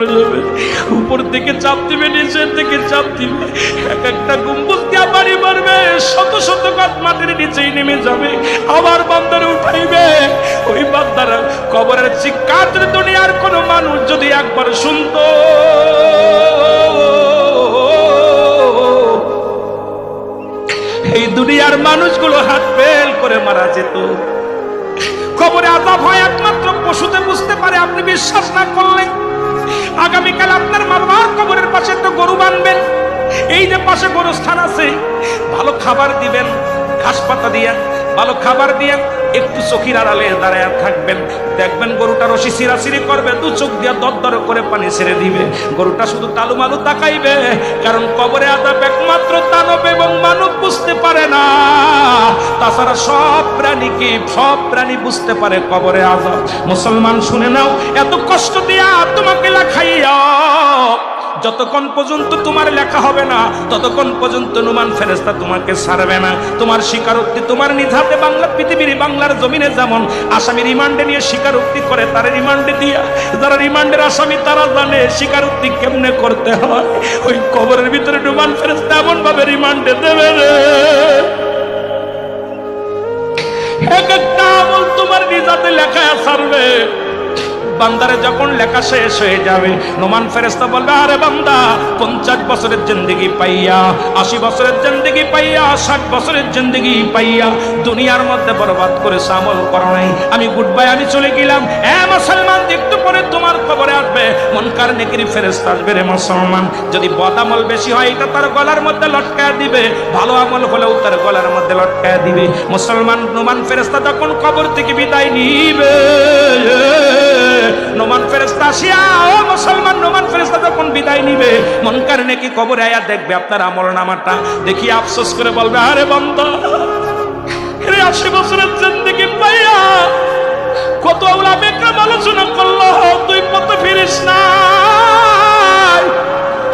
উপর থেকে চাপ দিবে, নিচের থেকে চাপ দিবে। এক একটা গম্বুজ দিয়া বাড়ি মারবে শত শত গাছ মাটির নিচেই নেমে যাবে, আবার বান্দারে উঠাইবে। ওই বান্দারা কবরের চিৎকার দুনিয়ার কোন মানুষ যদি একবার শুনতো। এই দুনিয়ার মানুষগুলো হাত ফেল করে মারা যেত। খবরে আজাব হয় একমাত্র পশুতে বুঝতে পারে, আপনি বিশ্বাস না করলে আগামীকাল আপনার মা কবরের পাশে তো গরু বানবেন। এই যে পাশে গরু স্থান আছে, ভালো খাবার দিবেন ঘাস পাতা দিয়ে ভালো খাবার দিয়ে একটু চোখের আড়ালে দাঁড়ায় থাকবেন। দেখবেন গরুটা রশি সিরাসিরি করবে, দু চোখ দিয়ে দর করে পানি ছেড়ে দিবে। গরুটা শুধু তালু মালু তাকাইবে, কারণ কবরে আদাব একমাত্র দানব এবং মানব বুঝতে পারে না। তাছাড়া সব প্রাণী কি? সব প্রাণী বুঝতে পারে কবরে আজাব মুসলমান শুনে নাও, এত কষ্ট দিয়া তোমাকে লেখাইয়া যতক্ষণ পর্যন্ত তোমার লেখা হবে না, ততক্ষণ পর্যন্ত নুমান ফেরেস্তা তোমাকে ছাড়বে না। তোমার স্বীকারোক্তি, তোমার নিধাতে বাংলা, পৃথিবীর বাংলার জমিনে যেমন আসামি রিমান্ডে নিয়ে স্বীকারোক্তি করে, তার রিমান্ডে দিয়া যারা রিমান্ডের আসামি, তারা জানে স্বীকারোক্তি কেমনে করতে হয়। ওই কবরের ভিতরে নুমান ফেরেস্তা এমন ভাবে রিমান্ডে দেবে এক একটা আমল তোমার নিজাতে লেখা বান্দারে যখন লেখা শেষ হয়ে যাবে, নোমান ফেরেস্তা বলবে, আরে বান্দা, পঞ্চাশ বছরের জিন্দগি পাইয়া, আশি বছরের জিন্দগি পাইয়া, ষাট বছরের জিন্দগি পাইয়া দুনিয়ার মধ্যে বরবাদ করে আমল করো নাই। আমি গুড বাই আমি চলে গেলাম। এ মুসলমান, একটু পরে তোমার খবরে আসবে। মনকার নেকির ফেরেস্তা আসবে রে মুসলমান। যদি বদ আমল বেশি হয়, এটা তার গলার মধ্যে লটকায় দিবে। ভালো আমল হলেও তার গলার মধ্যে লটকায় দিবে। মুসলমান, নোমান ফেরেস্তা যখন কবর থেকে বিদায় নিবে নোমান ফেরেস্তা আসিয়া, ও মুসলমান, নোমান ফেরেস্তা যখন বিদায় নিবে, মন কারণে কি কবরে আয়া দেখবে আপনার আমল নামাটা? দেখি আফসোস করে বলবে, আরে বন্ধ আশি বছরের জিন্দগি পাইয়া কত ওলা বেকরাম আলোচনা করল, তুই কত ফিরিস না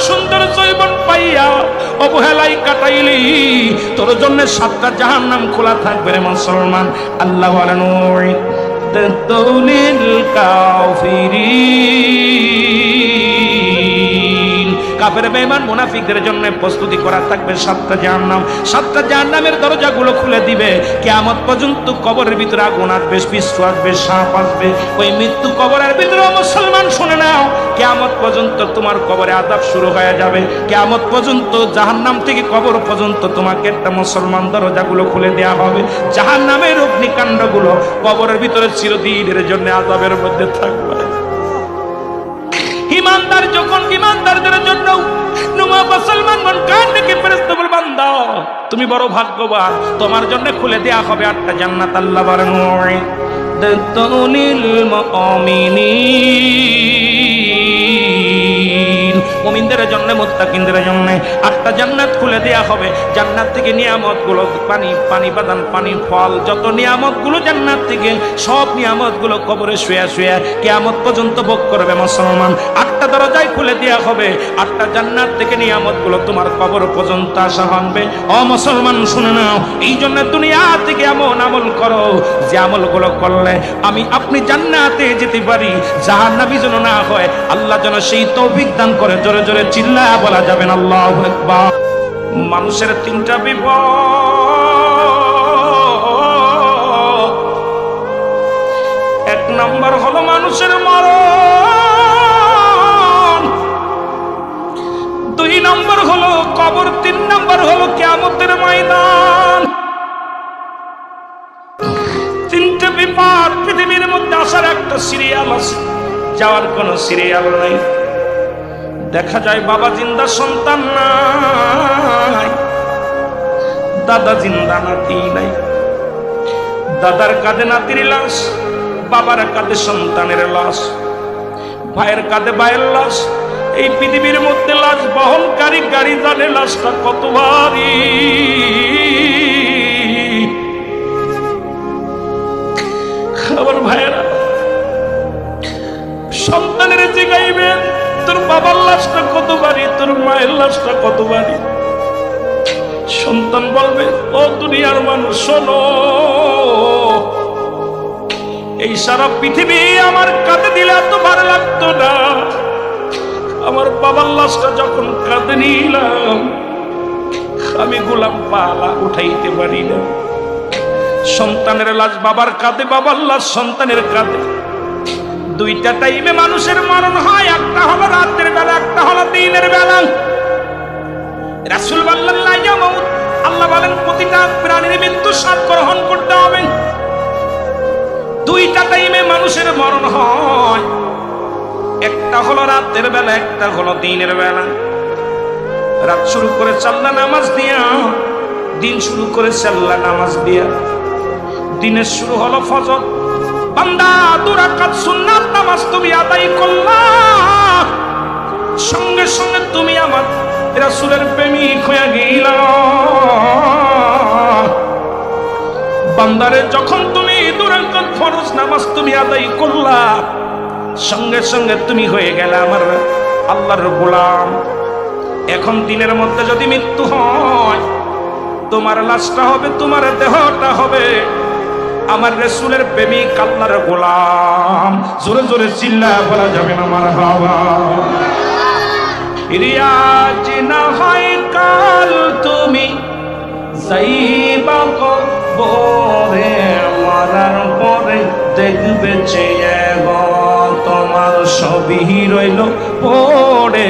সুন্দর জৈবন পাইয়া অবহেলাই কাটাইলি, তোর জন্য সাতটা জাহান নাম খোলা থাকবে রে মুসলমান। আল্লাহ বলেন দলিল কাফিরিন কাফের বেঈমান মুনাফিকদের জন্য প্রস্তুতি করা থাকবে সাতটা জাহান্নাম। সাতটা জাহান্নামের দরজাগুলো খুলে দিবে। কিয়ামত পর্যন্ত কবরের ভিতরে আগুন আসবে, পিস্তু আসবে, সাপ আসবে, ওই মৃত্যু কবরের ভিতরে মুসলমান শুনে নাও। কিয়ামত পর্যন্ত তোমার কবরে আদাব শুরু হয়ে যাবে। কিয়ামত পর্যন্ত জাহান্নাম থেকে কবর পর্যন্ত তোমাকে একটা মুসলমান দরজাগুলো খুলে দেওয়া হবে। জাহান্নামের অগ্নিকাণ্ডগুলো কবরের ভিতরে চিরদিনের জন্য আদাবের মধ্যে থাকবে। ইমানদার যখন ইমানদারদের জন্য মুসলমান মন তুমি বড় ভাগ্যবান, তোমার জন্য খুলে দেয়া হবে আটটা জান্নাত, আল্লাহ বলেন দতুনিল মুমিনিন। মুমিনদের জন্য মুত্তাকিনদের জন্য। আটটা জান্নাত খুলে দেয়া হবে। জান্নাত থেকে নিয়ামতগুলো পানি পানি বাদান, পানি ফল, যত নিয়ামতগুলো জান্নাত থেকে, সব নিয়ামতগুলো কবরে শুয়ে শুয়ে কেয়ামত পর্যন্ত ভোগ করবে মুসলমান। আটটা দরজায় খুলে দেয়া হবে। আটটা জান্নাত থেকে নিয়ামতগুলো তোমার কবর পর্যন্ত আসা হবে। ও মুসলমান, শুনে নাও। এই জন্য দুনিয়া থেকে এমন আমল করো যে আমলগুলো করলে আমি আপনি জান্নাতে যেতে পারি। জাহান্নামী যেন না হয়, আল্লাহ যেন সেই তৌফিক দান করে জোরে জোরে চিল্লা বলা যাবেন আল্লাহ আকবার। মানুষের তিনটা বিপদ। এক নম্বর হলো মানুষের মরণ। দুই নম্বর হলো কবর, তিন নম্বর হলো কেয়ামতের ময়দান। তিনটে বিপদ পৃথিবীর মধ্যে আসার একটা সিরিয়াল আছে। যাওয়ার কোনো সিরিয়াল নাই। দেখা যায় বাবা জিন্দা সন্তান নাই। দাদা জিন্দা নাতি নাই। দাদার কাঁধে নাতির লাশ, বাবার কাঁধে সন্তানের লাশ, ভাইয়ের কাঁধে ভাইয়ের লাশ, এই পৃথিবীর মধ্যে লাশ বহনকারী গাড়ি জানে লাশটা কত ভারী। আমার ভাইয়েরা, সন্তানের জিগাইবে তোর বাবার লাশটা কত বাড়ি তোর মায়ের লাশটা কত বাড়ি সন্তান বলবে, ও দুনিয়ার মানুষ, শোনো। এই সারা পৃথিবী আমার কাঁধে দিলে এত ভালো লাগতো না। আমার বাবার লাশটা যখন কাঁধে নিলাম, আমি গোলাম পালা উঠাইতে পারি না। সন্তানের লাশ বাবার কাঁদে বাবার লাশ সন্তানের কাঁদে দুইটা টাইমে মানুষের মরণ হয়, একটা হলো রাতের বেলা, একটা হলো দিনের বেলা। রাসুল। আল্লাহ বলেন, প্রতিটা প্রাণীর মৃত্যু স্বাদ গ্রহণ করতে হবে। দুইটা টাইমে মানুষের মরণ হয়। একটা হলো রাতের বেলা, একটা হলো দিনের বেলা। রাত শুরু করে চাল্লা নামাজ দিয়া, দিন শুরু করে চাল্লা নামাজ দিয়া। দিনের শুরু হলো ফজর। বান্দা, দুরাকাত সুন্নাত নামাজ তুমি আদায় করলা। সঙ্গে সঙ্গে তুমি আমার রাসূলের প্রেমিক হয়ে গেলা। বান্দারে, যখন তুমি দুরাকাত ফরজ নামাজ তুমি আদায় করলা, সঙ্গে সঙ্গে তুমি হয়ে গেলে আমার আল্লাহর গোলাম। এখন দিনের মধ্যে যদি মৃত্যু হয়, তোমার লাশটা হবে, তোমার দেহটা হবে। আমার রসুলের প্রেমিক আল্লাহর গোলাম। জোরে জোরে চিল্লা বলা যাবে আমার বাবা। রিয়াজ না হয় কাল তুমি যাইবা কবরে, মারার পরে দেখবে চেয়ে তোমার সবই রইল পড়ে।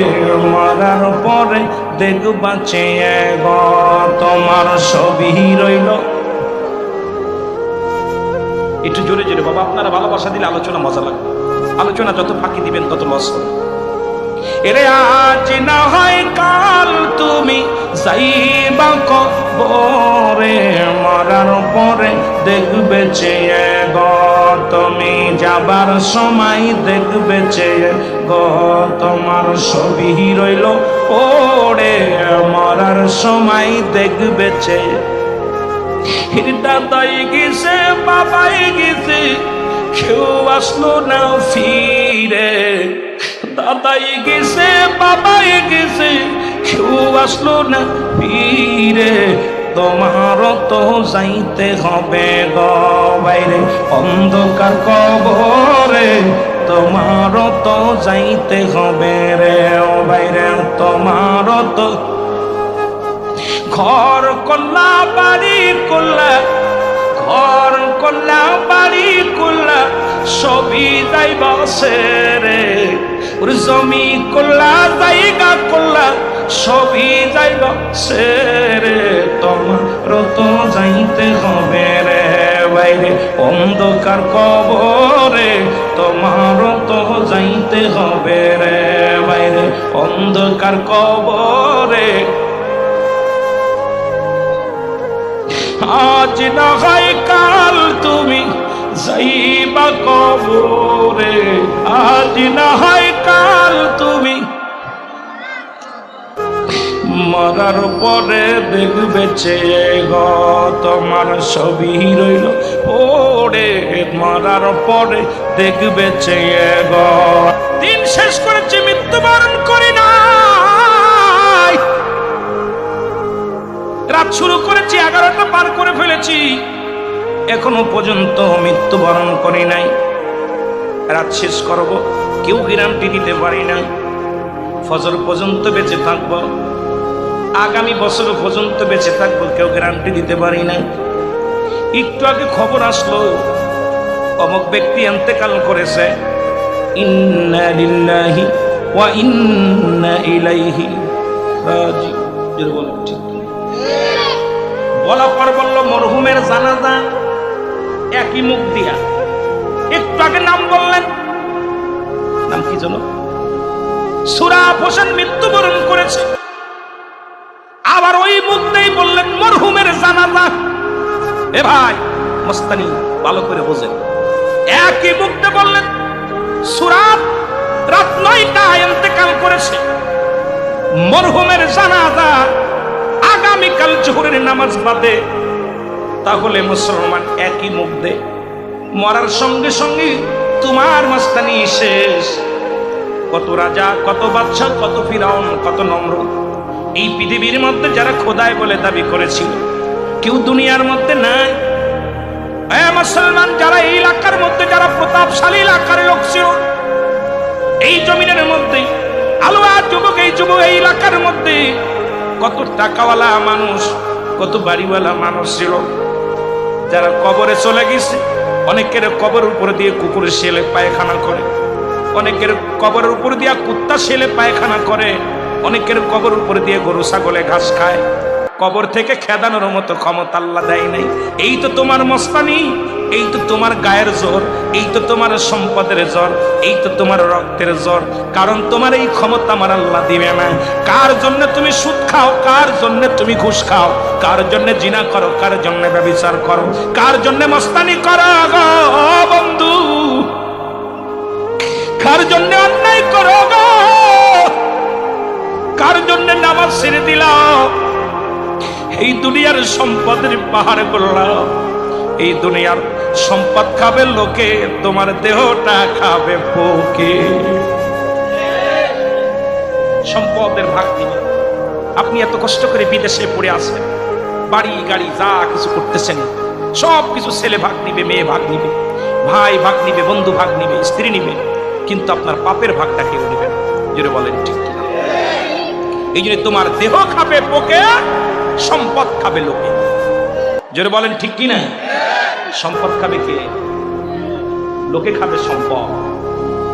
মারার পরে দেখবা চেয়ে তোমার সবই রইল একটু জোরে জোরে বাবা, আপনারা ভালোবাসা দিলে আলোচনা মজা লাগবে। আলোচনা যত ফাঁকি দিবেন, তত লস এরে আজ না হয় কাল তুমি যাইবা কবরে, মরার পরে দেখবে চেয়ে গ, তুমি যাবার সময় দেখবে চেয়ে গ, তোমার ছবি রইল পড়ে, মরার সময় দেখবে চেয়ে দাদাই গেছে, বাবাই গেছে। কেউ আসলো না ফিরে। দাদাই গেছে, বাবাই গেছে। কেউ আসলো না ফিরে। তোমার তো যাইতে হবে গ বাইরে। অন্ধকার কবরে তোমার তো যাইতে হবে রে ও বাইরে। তোমার তো ঘর কল্লা বাড়ি করলা ঘর কল্লা বাড়ি করলা সবই যাইব রে ওর জমি করলা জায়গা করলা সবই যাইব রে তোমার তো যাইতে হবে রে, বাইরে অন্ধকার কবরে। তোমার তো যাইতে হবে রে, বাইরে অন্ধকার কবরে। আজ না হয় কাল তুমি যাইবা কবরে। আজ না হয় কাল তুমি মরার পরে দেখবে চেয়ে গ, তোমার ছবি রইল পড়ে। মরার পরে দেখবে চেয়ে গ। দিন শেষ করেছে মৃত্যুবরণ রাত শুরু করেছি, এগারোটা পার করে ফেলেছি। এখনও পর্যন্ত মৃত্যুবরণ করি নাই। রাত শেষ করব, কেউ গ্যারান্টি দিতে পারি না ফজর পর্যন্ত বেঁচে থাকব। আগামী বছর পর্যন্ত বেঁচে থাকব, কেউ গ্যারান্টি দিতে পারি না একটু আগে খবর আসলো, অমুক ব্যক্তি এন্তেকাল করেছে। ইন্না ওয়া ইন্না ইলাইহি রাজি ঠিক বলা পর বলল মরহুমের জানাজা একই মুখ দিয়া। একটু আগে নাম বললেন। নাম কি যেন? সুরাফ হোসেন মৃত্যুবরণ করেছে। আবার ওই মুখ বললেন, মরহুমের জানাজা। এ ভাই, মস্তানি, ভালো করে বোঝেন। একই মুখতে বললেন সুরাত রাত নয়টায় ইন্তেকাল করেছে। মরহুমের জানাজা আগামীকাল জোহরের নামাজ বাদে, তাহলে মুসলমান একই মুখ দে। মরার সঙ্গে সঙ্গে তোমার মাস্তানি শেষ। কত রাজা, কত বাদশাহ, কত ফিরাউন, কত নম্র এই পৃথিবীর মধ্যে যারা খোদায় বলে দাবি করেছিল, কেউ দুনিয়ার মধ্যে নাই। মুসলমান, যারা এই এলাকার মধ্যে, যারা প্রতাপশালী এলাকার লোক ছিল, এই জমিনের মধ্যে আলোয়া দেখব এই এলাকার মধ্যে কত টাকাওয়ালা মানুষ, কত বাড়িওয়ালা মানুষ ছিল। যারা কবরে চলে গেছে, অনেকের কবর উপর দিয়ে কুকুরের শেলে পায়খানা করে। অনেকের কবরের উপর দিয়ে কুত্তা শেলে পায়খানা করে। অনেকের কবর উপর দিয়ে গরু, ছাগলে ঘাস খায়। কবর থেকে খেদানোর মতো ক্ষমতা আল্লাহ দেয় নাই। এই তো তোমার মস্তানি এই তো তোমার গায়ের জোর, এই তো তোমার সম্পদের জ্বর এই তো তোমার রক্তের জ্বর কারণ তোমার এই ক্ষমতা আমার আল্লাহ দিবে না। কার জন্য তুমি সুদ খাও, কার জন্য তুমি ঘুষ খাও? কার জন্য জিনা করো, কার জন্য ব্যবচার করো? কার জন্য মস্তানি করো বন্ধু? কার জন্য অন্যায় করো কার জন্য নামাজ ছেড়ে দিলাম? এই দুনিয়ার সম্পদের পাহাড় করলাম এই দুনিয়ার সম্পদ খাবে লোকে, তোমার দেহটা খাবে পোকে। সম্পদের ভাগ দিবে আপনি এত কষ্ট করে বিদেশে পড়ে আসেন বাড়ি, গাড়ি, যা কিছু করতেছেন সব কিছু ছেলে ভাগ নিবে, মেয়ে ভাগ নিবে, ভাই ভাগ নিবে, বন্ধু ভাগ নিবে, স্ত্রী নিবে, কিন্তু আপনার পাপের ভাগটা কেউ নেবে জোরে বলেন ঠিক এই জন্য তোমার দেহ খাবে পোকে সম্পদ খাবে লোকে। জোরে বলেন, ঠিক কিনা সম্পদ খাবে কে? লোকে খাবে সম্পদ।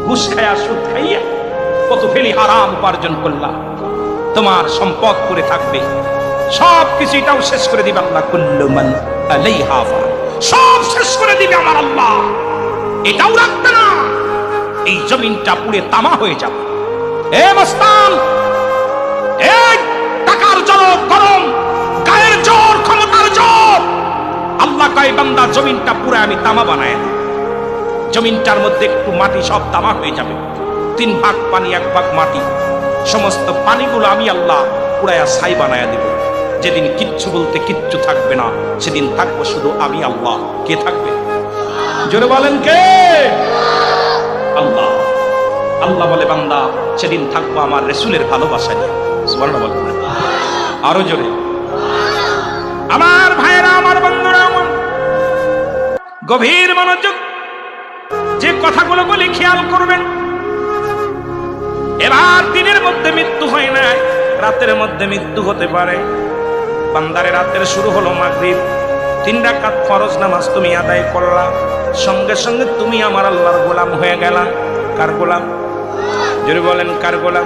ঘুষ খায়া, সুদ খাইয়া কত ফেলি হারাম উপার্জন করলা তোমার সম্পদ করে থাকবে। সব কিছু এটাও শেষ করে দিবে আল্লাহ, কুল্লু মান আলাইহা ফান। সব শেষ করে দিবে আমার আল্লাহ। এটাও রাখবে না। এই জমিনটা পুড়ে তামা হয়ে যাবে। এ মস্তান, এই টাকার জলক আল্লাহ কয় বান্দা জমিনটা পুরো আমি তামা বানায় দিই। জমিনটার মধ্যে একটু মাটি সব তামা হয়ে যাবে। তিন ভাগ পানি, এক ভাগ মাটি। সমস্ত পানিগুলো আমি আল্লাহ পুরায়া ছাই দিব। যেদিন কিচ্ছু বলতে কিচ্ছু থাকবে না, সেদিন থাকব শুধু আমি আল্লাহ। কে থাকবে? জোরে বলেন কে? আল্লাহ। আল্লাহ বলে, বান্দা, সেদিন থাকব আমার রেসুলের ভালোবাসা নিয়ে। আরও জোরে। আমার গভীর মনোযোগ যে কথাগুলো বলি খেয়াল করবেন। এবার দিনের মধ্যে মৃত্যু হয় না রাতের মধ্যে মৃত্যু হতে পারে। বান্দারে, রাতের শুরু হলো মাগরিব। তিন রাকাত ফরজ নামাজ তুমি আদায় করলা। সঙ্গে সঙ্গে তুমি আমার আল্লাহর গোলাম হয়ে গেলা। কার গোলাম? যদি বলেন, কার গোলাম?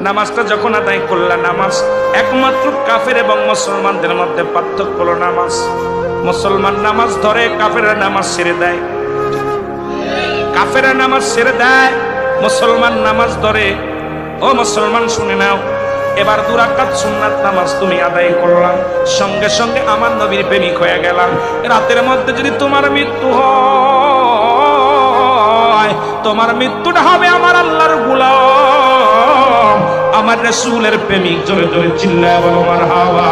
নামাজটা যখন আদায় করলা, নামাজ একমাত্র কাফের এবং মুসলমানদের মধ্যে পার্থক্য হলো নামাজ। মুসলমান নামাজ ধরে কাফেরা নামাজ ছেড়ে দেয়। কাফেরা নামাজ ছেড়ে দেয়, মুসলমান নামাজ ধরে। ও মুসলমান, শুনে নাও, এবার দুরাকাত সুন্নাত নামাজ তুমি আদায় করলাম। সঙ্গে সঙ্গে আমার নবীর প্রেমিক হয়ে গেলাম। রাতের মধ্যে যদি তোমার মৃত্যু হয়, তোমার মৃত্যুটা হবে আমার আল্লাহর গুলাম। আমার রসুলের প্রেমিক জোরে জোরে চিল্লায় বলো আমার হাওয়া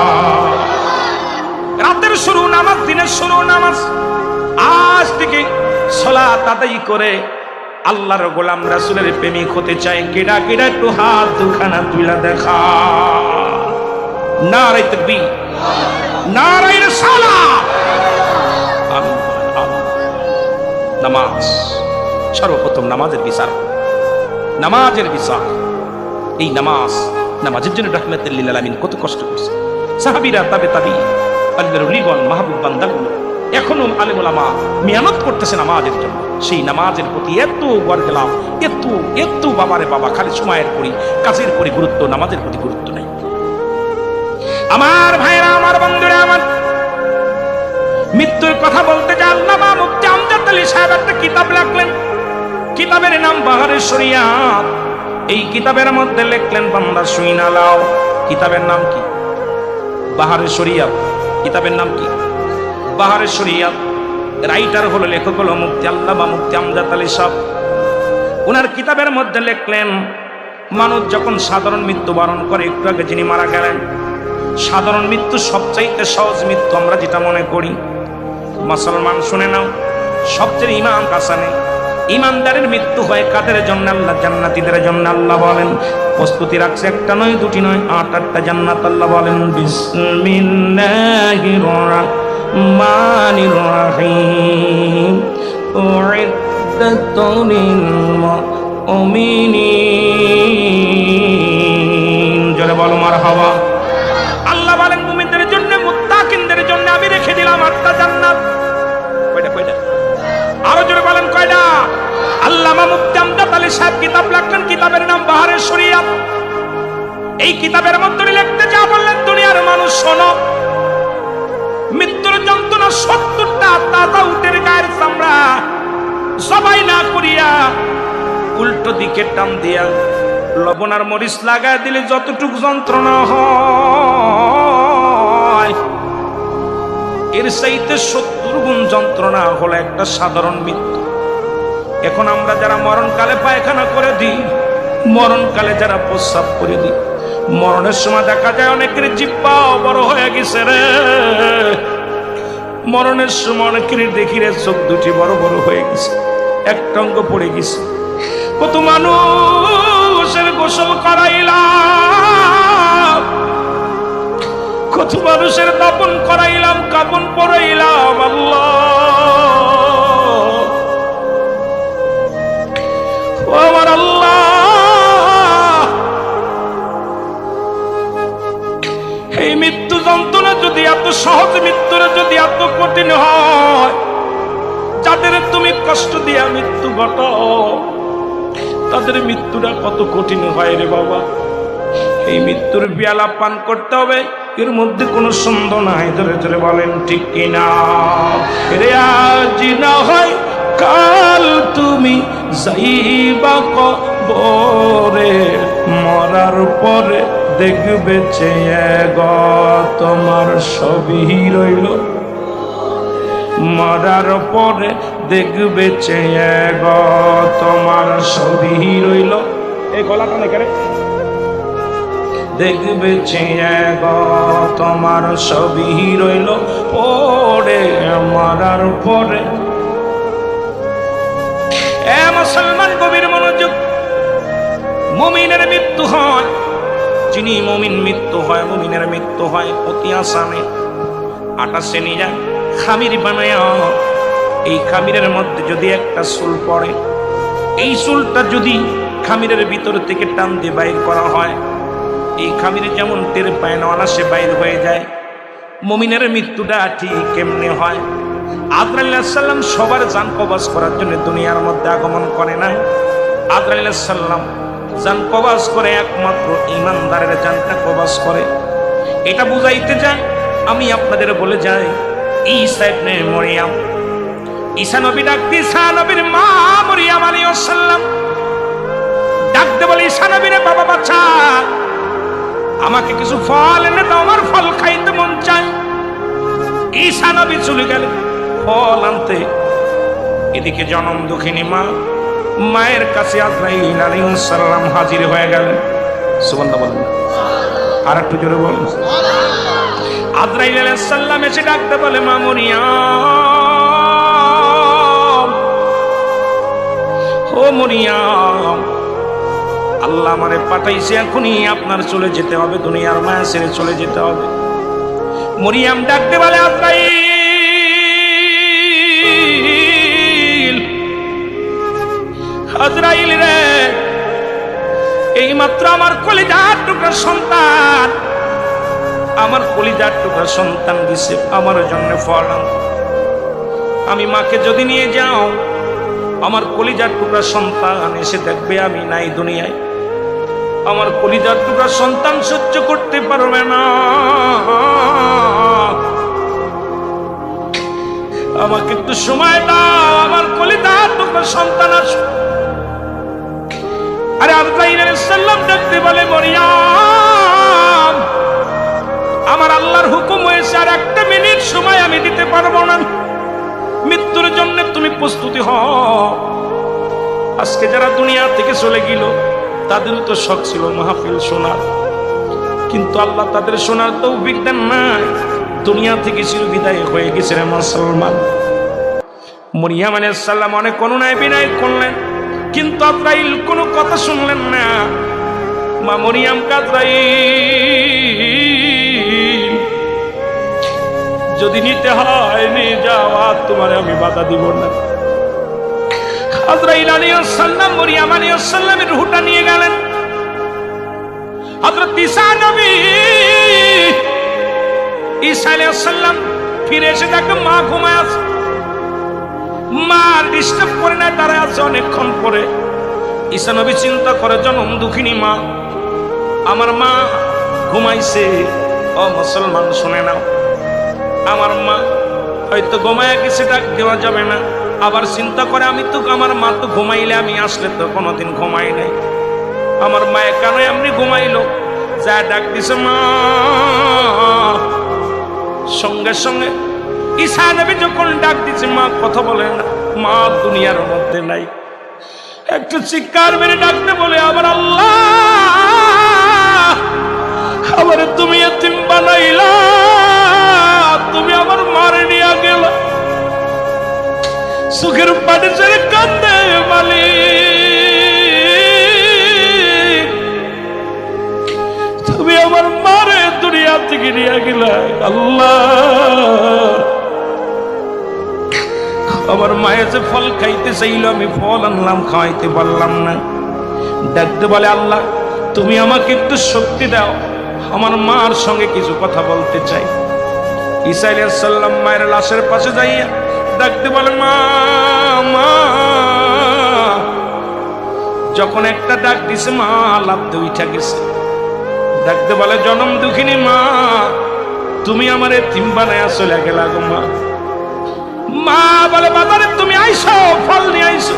রাতের শুরু নামাজ, দিনের শুরু নামাজ। আজ থেকে সলাত আদায় করে আল্লাহর গোলাম রাসুলের প্রেমিক হতে চায়। কেডা কেডা একটু হাত দুখানা তুলা দেখা। নারাই সালা নামাজ, সর্বপ্রথম নামাজের বিচার। নামাজের বিচার। এই নামাজ, নামাজের জন্য রহমতুল্লিল আলমিন কত কষ্ট করছে। সাহাবিরা তাবে তাবি। আল্লাহর লিগন মাহবুব বান্দাগুলো এখনও আলেমুলামা মেহনত করতেছে নামাজের জন্য। সেই নামাজের প্রতি এত গড় গেলাম এত এত বাবারে বাবা খালি সময়ের পরি কাজের পরি গুরুত্ব, নামাজের প্রতি গুরুত্ব নাই। আমার ভাইরা, আমার বন্ধুরা, আমার মৃত্যুর কথা বলতে যান নামা মুক্তি আমজাদ আলী সাহেব একটা কিতাব লিখলেন। কিতাবের নাম বাহারের শরিয়াত এই কিতাবের মধ্যে লিখলেন, বান্দা সুইনা লাও। কিতাবের নাম কি? বাহারের শরিয়াত কিতাবের নাম কি? বাহারের শরিয়াত, রাইটার হলো লেখক হলো মুক্তি আল্লাহ বা মুক্তি আমজাদ আলী সাহেব ওনার কিতাবের মধ্যে লিখলেন, মানুষ যখন সাধারণ মৃত্যুবরণ করে, একটু আগে যিনি মারা গেলেন, সাধারণ মৃত্যু সবচাইতে সহজ মৃত্যু আমরা যেটা মনে করি। মুসলমান শুনে নাও, সবচেয়ে ইমাম কাসানে ইমানদারের মৃত্যু হয় কাদের জন্য? আল্লাহ জান্নাতীদের জন্য আল্লাহ বলেন। প্রস্তুতি রাখছে একটা নয়, দুটি নয়, আট, আটটা জান্নাত আল্লাহ বলেন। বিসমিল্লাহির রাহমানির রাহিম। উইদ্দাত লিল মুমিনিন মার হওয়া কিতাবের মধ্যে লিখতে যা বললেন দুনিয়ার মানুষ, শোনো। মৃত্যুর যন্ত্রণা সত্তরটা তাজা উটের গায়ের চামড়া। সবাই না করিয়া উল্টো দিকে টান দিয়া লবণ আর মরিচ লাগায় দিলে যতটুকু যন্ত্রণা হয়। এর চাইতে সত্তর গুণ যন্ত্রণা হলো একটা সাধারণ মৃত্যু। এখন আমরা যারা মরণকালে পায়খানা করে দিই, মরণকালে যারা প্রস্রাব করে দিই মরণের সময় দেখা যায় অনেকের জিব্বাও বড় হয়ে গেছে রে। মরণের সময় অনেকের দেখি রে, চোখ দুটি বড় বড় হয়ে গেছে, একটা অঙ্গ পড়ে গেছে। কত মানুষের গোসল করাইলাম, কত মানুষের দাপন করাইলাম, কাপন পরাইলাম আল্লাহ। যন্ত্রণা যদি এত সহজ মৃত্যুর, যদি এত কঠিন হয়, যাদের তুমি কষ্ট দিয়া মৃত্যু ঘটাও, তাদের মৃত্যুটা কত কঠিন হয় রে বাবা। এই মৃত্যুর বিয়ালা পান করতে হবে, এর মধ্যে কোনো সন্দেহ নাই, ধরে ধরে বলেন, ঠিক কিনা? রে, আজ না হয় কাল তুমি যাইবা কবরে, মরার পরে দেখবে চেয়ে গ, তোমার সবই রইল। মরার পরে দেখবে চেয়ে গ, তোমার সবই রইল। এই গলাটা নাকি রে দেখবে চেয়ে গ, তোমার সবই রইল। পরে মরার পরে। এ মুসলমান কবির মনোযোগ, মুমিনের মৃত্যু হয়। যিনি মমিন মৃত্যু হয়, মুমিনের মৃত্যু হয়, অতি আসামে। আটা শ্রেণি যায় খামির বানায়। এই খামিরের মধ্যে যদি একটা চুল পড়ে, এই চুলটা যদি খামিরের ভিতর থেকে টান দিয়ে বাইর করা হয়, এই খামিরে যেমন টের পায় না অনাসে বাইর হয়ে যায়। মমিনের মৃত্যুটা ঠিক কেমনে হয়? আদরাল্লাহ সবার যান কবাস করার জন্য দুনিয়ার মধ্যে আগমন করে নাই। আদরাল্লাহ সাল্লাম যান কবাস করে, একমাত্র ইমানদারের জানটা কবাস করে। এটা বুঝাইতে যায় আমি আপনাদের বলে যাই, ঈসা ইবনে মরিয়াম। ঈসা নবী ডাকতে, ঈসা নবীর মা মরিয়াম আলাইহিস সালাম। ডাকতে বলে, ঈসা নবীর বাবা বাচ্চা আমাকে কিছু ফল এনে দাও, আমার ফল খাইতে মন চায়। ঈসা নবী চলে গেল ফল আনতে। এদিকে জনম দুঃখিনী মা মায়ের কাছে আজরাইল আলাইহিস সালাম হাজির হয়ে গেলেন। সুবহানাল্লাহ বলেন আর একটু জোরে বলুন। আজরাইল আলাইহিস সালাম এসে ডাকতে বলে ও মরিয়াম আল্লাহ আমারে পাঠাইছে এখনই, আপনার চলে যেতে হবে, দুনিয়ার মায়া ছেড়ে চলে যেতে হবে। মরিয়াম ডাকতে বলে, আজরাইল রে। আমার সন্তান। আমার কলিজার টুকরা সন্তান জন্য আমি মাকে যদি নিয়ে যাও, আমার কলিজার টুকরা সন্তান এসে দেখবে আমি নাই দুনিয়ায়। আমার কলিজার টুকরা সন্তান সহ্য করতে পারবে না। আমাকে একটু সময় দাও, আমার কলিজার টুকরা সন্তান আস আরে আল্লাহ দেখতে বলে, মরিয়াম, আমার আল্লাহর হুকুম হয়েছে আর একটা মিনিট সময় আমি দিতে পারব না। মৃত্যুর জন্য তুমি প্রস্তুতি হও। আজকে যারা দুনিয়া থেকে চলে গেল, তাদেরও তো শখ ছিল মাহফিল শোনার। কিন্তু আল্লাহ তাদের শোনার তো বিজ্ঞান নাই। দুনিয়া থেকে চির বিদায় হয়ে গেছে রে মুসলমান। মরিয়াম সালাম অনেক করুণায় বিনয় করলেন। কিন্তু আব্রাইল কোনো কথা শুনলেন না। মা মরিয়াম কাজরাইল যদি নিতে হয় নিয়ে যাও, আর তোমার আমি বাধা দিব না। আজরাইল আলাইহিস সালাম মরিয়াম আলাইহিস সালামের রুহটা নিয়ে গেলেন। হযরত ঈসা নবী, ঈসা আলাইহিস সালাম ফিরে এসে তাকে মা ঘুমায় আছে। মা ডিস্টার্ব করে না তারা আছে অনেকক্ষণ পরে। ঈসা নবী চিন্তা করে, জনম দুঃখিনী মা, আমার মা ঘুমাইছে। ও মুসলমান, শুনে নাও, আমার মা হয়তো ঘুমায় গেছে, ডাক দেওয়া যাবে না। আবার চিন্তা করে, আমি তো, আমার মা তো ঘুমাইলে আমি আসলে তো কোনোদিন ঘুমাই নাই। আমার মায়ের কেন এমনি ঘুমাইলো। যা ডাক দিছে, মা। সঙ্গে সঙ্গে ঈশা নবী যখন ডাক দিচ্ছে মা কথা বলে না, মা দুনিয়ার মধ্যে নাই। একটু চিৎকার মেরে ডাকতে বলে আবার আল্লাহ আবার তুমি এতিম বানাইলা। চাইলো আমি ফল আনলাম, খাওয়াইতে পারলাম না। ডাকতে বলে, আল্লাহ, তুমি আমাকে একটু শক্তি দাও। আমার মার সঙ্গে কিছু কথা বলতে চাই। ঈসা সাল্লাম মায়ের লাশের পাশে যাইয়া ডাকতে বলে, মা মা। যখন একটা ডাক দিছে, মা লাভতে উঠা গেছে। ডাকতে বলে, জনম দুঃখিনী মা, তুমি আমার তিন বানায় চলে গেলা গো মা। মা বলে বাবারে তুমি আইসো, ফল নিয়ে আইসো।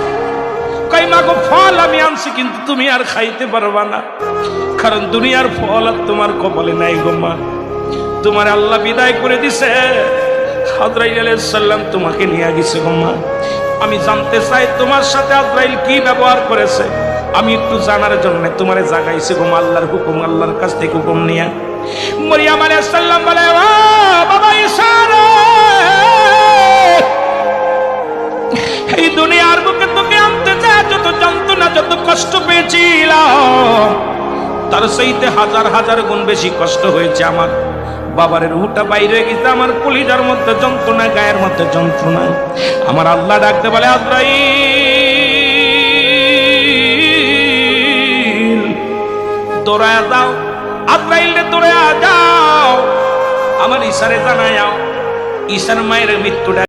কই মা গো, ফল আমি আনছি, কিন্তু তুমি আর খাইতে পারবা না। কারণ দুনিয়ার ফল আর তোমার কপালে নাই গো মা। তোমার আল্লাহ বিদায় করে দিছে। হাজরাইল সালাম তোমাকে নিয়ে গেছে গো মা। আমি জানতে চাই তোমার সাথে আজরাইল কি ব্যবহার করেছে। আমি একটু জানার জন্য তোমারে জাগাইছে গো আল্লাহর হুকুম, আল্লাহর কাছ থেকে হুকুম নিয়ে। মরিয়াম আলাইহিস সালাম বলে বাবা ঈসা এই দুনিয়ার বুকে তোকে আনতে যা যত যন্ত্রণা, যত কষ্ট পেয়েছিলাম। তার সেইতে হাজার হাজার গুণ বেশি কষ্ট হয়েছে আমার। বাবার রুহটা বাইরে গেছে, আমার কলিজার মধ্যে যন্ত্রণা, গায়ের মধ্যে যন্ত্রণা। আমার আল্লাহ ডাকতে বলে, আজরাইল, দৌড়ায় দাও আজরাইল দৌড়ায় যাও। আমার ইশারে জানায়, ঈশার মায়ের মৃত্যুটা